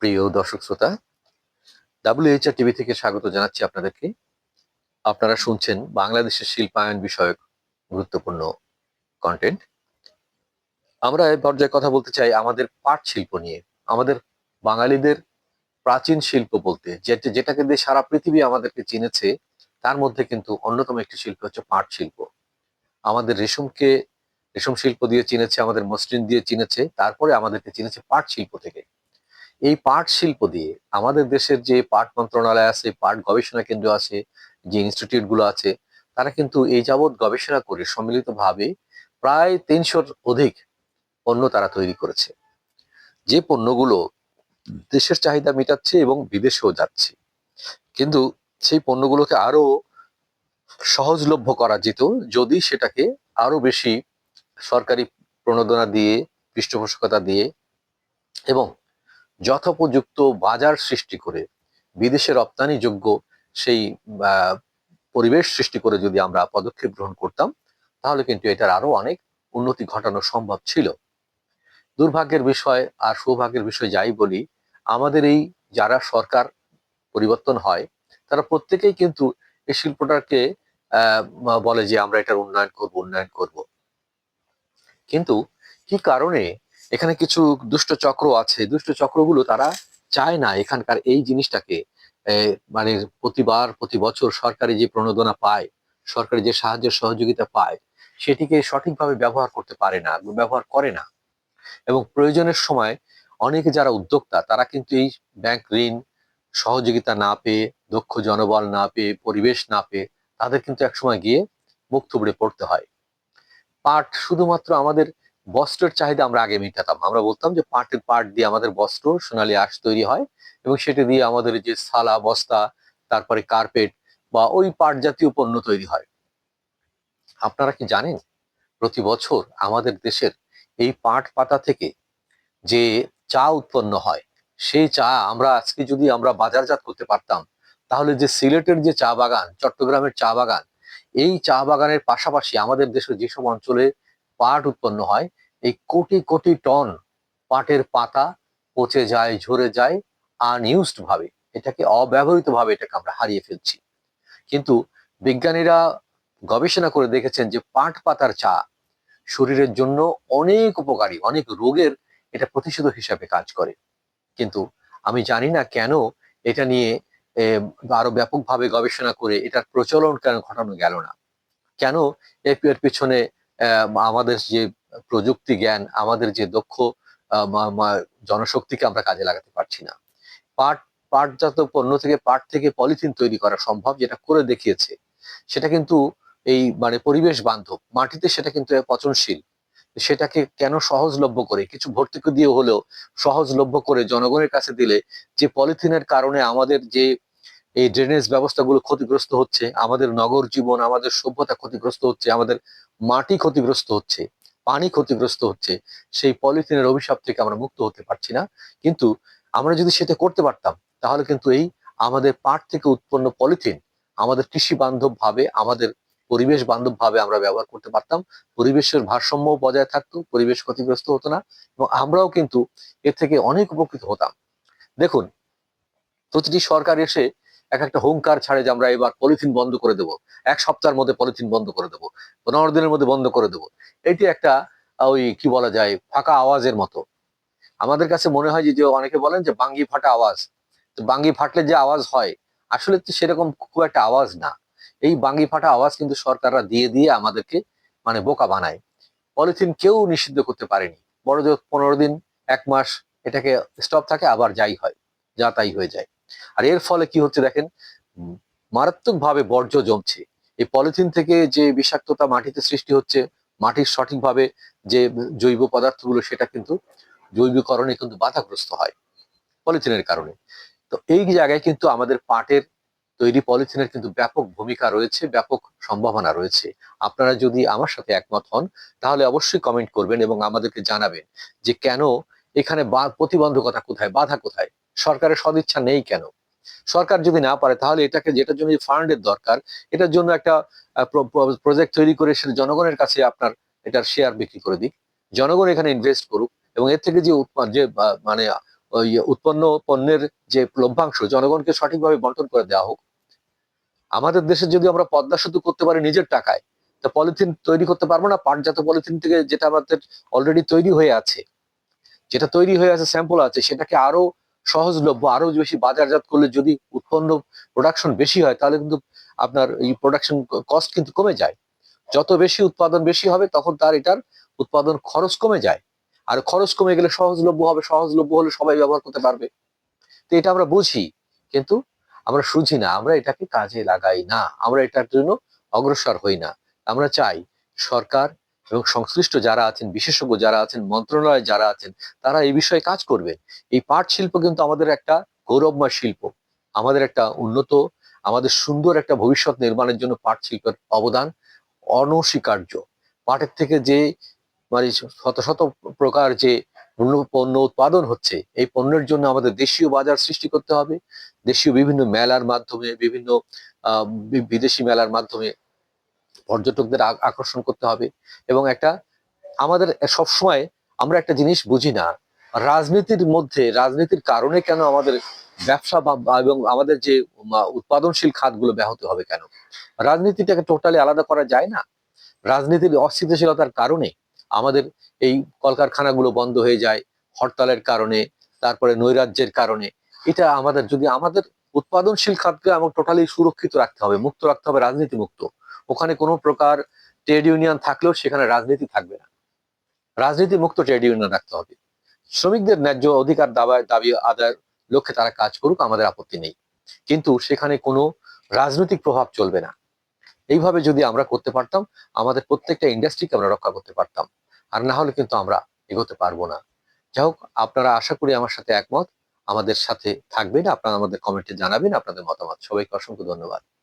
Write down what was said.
প্রিয় দর্শক শ্রোতা ডাব্লিউএইচআর টিভি থেকে স্বাগত জানাচ্ছি আপনাদেরকে। আপনারা শুনছেন বাংলাদেশের শিল্পায়ন বিষয়ক গুরুত্বপূর্ণ কন্টেন্ট আমরা এই পর্যায়ে কথা বলতে চাই আমাদের পাট শিল্প নিয়ে। আমাদের বাঙালিদের প্রাচীন শিল্প বলতে যেটা যেটাকে দিয়ে সারা পৃথিবী আমাদেরকে চিনেছে, তার মধ্যে কিন্তু অন্যতম একটি শিল্প হচ্ছে পাট শিল্প। আমাদের রেশমকে রেশম শিল্প দিয়ে চিনেছে, আমাদের মসৃণ দিয়ে চিনেছে, তারপরে আমাদেরকে চিনেছে পাট শিল্প থেকে। এই পাট শিল্প দিয়ে আমাদের দেশের যে পাট মন্ত্রণালয় আছে, পাট গবেষণা কেন্দ্র আছে, যে ইনস্টিটিউটগুলো আছে, তারা কিন্তু এই যাবৎ গবেষণা করে সম্মিলিতভাবে প্রায় তিনশোর অধিক পণ্য তারা তৈরি করেছে। যে পণ্যগুলো দেশের চাহিদা মেটাচ্ছে এবং বিদেশেও যাচ্ছে। কিন্তু সেই পণ্যগুলোকে আরও সহজলভ্য করা যেত যদি সেটাকে আরও বেশি সরকারি প্রণোদনা দিয়ে, পৃষ্ঠপোষকতা দিয়ে এবং যথোপযুক্ত বাজার সৃষ্টি করে বিদেশে রপ্তানিযোগ্য সেই পরিবেশ সৃষ্টি করে যদি আমরা পদক্ষেপ গ্রহণ করতাম, তাহলে কিন্তু এটার আরও অনেক উন্নতি ঘটানো সম্ভব ছিল। দুর্ভাগ্যের বিষয় আর সৌভাগ্যের বিষয় যাই বলি, আমাদের এই যারা সরকার পরিবর্তন হয়, তারা প্রত্যেকেই কিন্তু এই শিল্পটাকে বলে যে আমরা এটার উন্নয়ন করব উন্নয়ন করব। কিন্তু কি কারণে এখানে কিছু দুষ্ট চক্র আছে। দুষ্ট চক্রগুলো তারা চায় না এখানকার এই জিনিসটাকে। মানে প্রতিবার প্রতি বছর সরকারি যে প্রণোদনা পায়, সরকারি যে সাহায্য, সহযোগিতা পায়, সেটিকে সঠিকভাবে ব্যবহার করতে পারে না, ব্যবহার করে না। এবং প্রয়োজনের সময় অনেকে যারা উদ্যোক্তা, তারা কিন্তু এই ব্যাংক ঋণ, সহযোগিতা না পেয়ে, দক্ষ জনবল না পেয়ে, পরিবেশ না পেয়ে, তাদের কিন্তু একসময় গিয়ে মুখ থুবড়ে পড়তে হয়। পাট শুধুমাত্র আমাদের বস্ত্রের চাহিদা আমরা আগে মেটাতাম। আমরা বলতাম যে পাটের পাট দিয়ে আমাদের বস্ত্র, সোনালী আঁশ তৈরি হয় এবং সেটা দিয়ে আমাদের যে সালা, বস্তা, তারপরে কার্পেট বা ওই পাট জাতীয় পণ্য তৈরি হয়। আপনারা কি জানেন প্রতি বছর আমাদের দেশের এই পাট পাতা থেকে যে চা উৎপন্ন হয়, সেই চা আমরা আজকে যদি আমরা বাজারজাত করতে পারতাম, তাহলে যে সিলেটের যে চা বাগান, চট্টগ্রামের চা বাগান, এই চা বাগানের পাশাপাশি আমাদের দেশের যেসব অঞ্চলে পাট উৎপন্ন হয়, এই কোটি কোটি টন পাটের পাতা পচে যায়, ঝরে যায় আনইউজড ভাবে। এটাকে অব্যবহৃত ভাবে এটাকে আমরা হারিয়ে ফেলছি। কিন্তু বিজ্ঞানীরা গবেষণা করে দেখেছেন যে পাট পাতার চা শরীরের জন্য অনেক উপকারী, অনেক রোগের এটা প্রতিষেধক হিসাবে কাজ করে। কিন্তু আমি জানি না কেন এটা নিয়ে আরও ব্যাপকভাবে গবেষণা করে এটার প্রচলন কেন ঘটানো গেল না। কেন এর পিছনে আমাদের যে প্রযুক্তি জ্ঞান, আমাদের যে দক্ষ জনশক্তিকে আমরা কাজে লাগাতে পারছি না। পাট, পাটজাত পণ্য থেকে, পাট থেকে পলিথিন তৈরি করা সম্ভব, যেটা করে দেখিয়েছে, সেটা কিন্তু এই মানে পরিবেশ বান্ধব, মাটিতে সেটা কিন্তু পচনশীল। সেটাকে কেন সহজলভ্য করে? কিছু ভর্তুকি দিয়ে হলেও সহজলভ্য করে জনগণের কাছে দিলে, যে পলিথিনের কারণে আমাদের যে এই ড্রেনেজ ব্যবস্থাগুলো ক্ষতিগ্রস্ত হচ্ছে, আমাদের নগর জীবন, আমাদের সভ্যতা ক্ষতিগ্রস্ত হচ্ছে, আমাদের মাটি ক্ষতিগ্রস্ত হচ্ছে, পানি ক্ষতিগ্রস্ত হচ্ছে, সেই পলিথিনের অভিশাপ থেকে আমরা মুক্ত হতে পারছি না। কিন্তু আমরা যদি সেটা করতে পারতাম, তাহলে কিন্তু এই আমাদের পাট থেকে উৎপন্ন পলিথিন আমাদের কৃষি বান্ধব ভাবে, আমাদের পরিবেশ বান্ধব ভাবে আমরা ব্যবহার করতে পারতাম। পরিবেশের ভারসাম্য বজায় থাকতো, পরিবেশ ক্ষতিগ্রস্ত হতো না এবং আমরাও কিন্তু এর থেকে অনেক উপকৃত হতাম। দেখুন, প্রতিটি সরকার এসে এক একটা হুঙ্কার ছাড়ে যে আমরা এবার পলিথিন বন্ধ করে দেব। এক সপ্তাহের মধ্যে পলিথিন বন্ধ করে দেব। পনেরো দিনের মধ্যে বন্ধ করে দেব। এটি একটা ওই কি বলা যায়, ফাঁকা আওয়াজের মতো। আমাদের কাছে মনে হয় যে অনেকে বলেন যে, বাঙ্গি ফাটা আওয়াজ। তো বাঙ্গি ফাটলে যে আওয়াজ হয়, আসলে তো সেরকম খুব একটা আওয়াজ না। এই বাঙ্গি ফাটা আওয়াজ কিন্তু সরকাররা দিয়ে দিয়ে আমাদেরকে মানে বোকা বানায়। পলিথিন কেউ নিষিদ্ধ করতে পারেনি। বড় পনেরো দিন, এক মাস এটাকে স্টপ থাকে, আবার যাই হয়, যা তাই হয়ে যায়। আর এর ফলে কি হচ্ছে দেখেন? মারাত্মক ভাবে বর্জ্য জমছে। এই পলিথিন থেকে যে বিষাক্ততা মাটিতে সৃষ্টি হচ্ছে, মাটির সঠিকভাবে যে জৈব পদার্থগুলো, সেটা কিন্তু জৈবীকরণে কিন্তু বাধাগ্রস্ত হয় পলিথিনের কারণে। তো এই জায়গায় কিন্তু আমাদের পাটের তৈরি পলিথিনের কিন্তু ব্যাপক ভূমিকা রয়েছে, ব্যাপক সম্ভাবনা রয়েছে। আপনারা যদি আমার সাথে একমত হন, তাহলে অবশ্যই কমেন্ট করবেন এবং আমাদেরকে জানাবেন যে কেন এখানে প্রতিবন্ধকতা কোথায়, বাধা কোথায়? সরকারের সদিচ্ছা নেই কেন? সরকার যদি না পারে, তাহলে এটাকে, যেটার জন্য ফান্ডের দরকার, এটার জন্য একটা প্রজেক্ট তৈরি করে সেটা জনগণের কাছে আপনার এটার শেয়ার বিক্রি করে দিক। জনগণ এখানে ইনভেস্ট করুক এবং এর থেকে যে যে মানে উৎপন্ন পণ্যের যে লভ্যাংশ, জনগণকে সঠিকভাবে বন্টন করে দেওয়া হোক। আমাদের দেশে যদি আমরা পদ্মা সেতু করতে পারি নিজের টাকায়, তা পলিথিন তৈরি করতে পারব না, পাটজাত পলিথিন থেকে যেটা আমাদের অলরেডি তৈরি হয়ে আছে। যেটা তৈরি হয়ে আছে স্যাম্পল আছে, সেটাকে আরও সহজলভ্য, আরও বেশি বাজারজাত করলে যদি উৎপন্ন প্রোডাকশন বেশি হয়, তাহলে কিন্তু আপনার এই প্রোডাকশন কস্ট কিন্তু কমে যায়। যত বেশি উৎপাদন বেশি হবে, তখন তার এটার উৎপাদন খরচ কমে যায়। আর খরচ কমে গেলে সহজলভ্য হবে, সহজলভ্য হলে সবাই ব্যবহার করতে পারবে। তো এটা আমরা বুঝি, কিন্তু আমরা সুঝি না, আমরা এটাকে কাজে লাগাই না, আমরা এটার জন্য অগ্রসর হই না। আমরা চাই সরকার এবং সংশ্লিষ্ট যারা আছেন, বিশেষজ্ঞ যারা আছেন, মন্ত্রণালয়ে যারা আছেন, তারা এই বিষয়ে কাজ করবে এই পাট শিল্প কিন্তু আমাদের একটা গৌরবময় শিল্প। আমাদের একটা উন্নত, আমাদের সুন্দর একটা ভবিষ্যৎ নির্মাণের জন্য পাট শিল্পের অবদান অনস্বীকার্য। পাটের থেকে যে মানে শত শত প্রকার যে পণ্য উৎপাদন হচ্ছে, এই পণ্যের জন্য আমাদের দেশীয় বাজার সৃষ্টি করতে হবে। দেশীয় বিভিন্ন মেলার মাধ্যমে, বিভিন্ন বিদেশি মেলার মাধ্যমে পর্যটকদের আকর্ষণ করতে হবে এবং একটা আমাদের সবসময় আমরা একটা জিনিস বুঝি না, রাজনীতির মধ্যে, রাজনীতির কারণে কেন আমাদের ব্যবসা এবং আমাদের যে উৎপাদনশীল খাতগুলো ব্যাহত হবে কেন? রাজনীতিটাকে টোটালি আলাদা করা যায় না। রাজনীতির অস্থিতিশীলতার কারণে আমাদের এই কলকারখানাগুলো বন্ধ হয়ে যায়, হরতালের কারণে, তারপরে নৈরাজ্যের কারণে। এটা আমাদের, যদি আমাদের উৎপাদনশীল খাতকে আমাকে টোটালি সুরক্ষিত রাখতে হবে, মুক্ত রাখতে হবে রাজনীতি মুক্ত ওখানে কোনো প্রকার ট্রেড ইউনিয়ন থাকলেও সেখানে রাজনীতি থাকবে না। রাজনীতি মুক্ত ট্রেড ইউনিয়ন রাখতে হবে। শ্রমিকদের ন্যায্য অধিকার দাবায় দাবি, আদায়ের লক্ষ্যে তারা কাজ করুক, আমাদের আপত্তি নেই। কিন্তু সেখানে কোনো রাজনৈতিক প্রভাব চলবে না। এইভাবে যদি আমরা করতে পারতাম, আমাদের প্রত্যেকটা ইন্ডাস্ট্রিকে আমরা রক্ষা করতে পারতাম। আর না হলে কিন্তু আমরা এগোতে পারব না। যাই হোক, আপনারা আশা করি আমার সাথে একমত। আমাদের সাথে থাকবেন, আপনারা আমাদের কমেন্টে জানাবেন, আপনাদের মতামত। সবাইকে অসংখ্য ধন্যবাদ।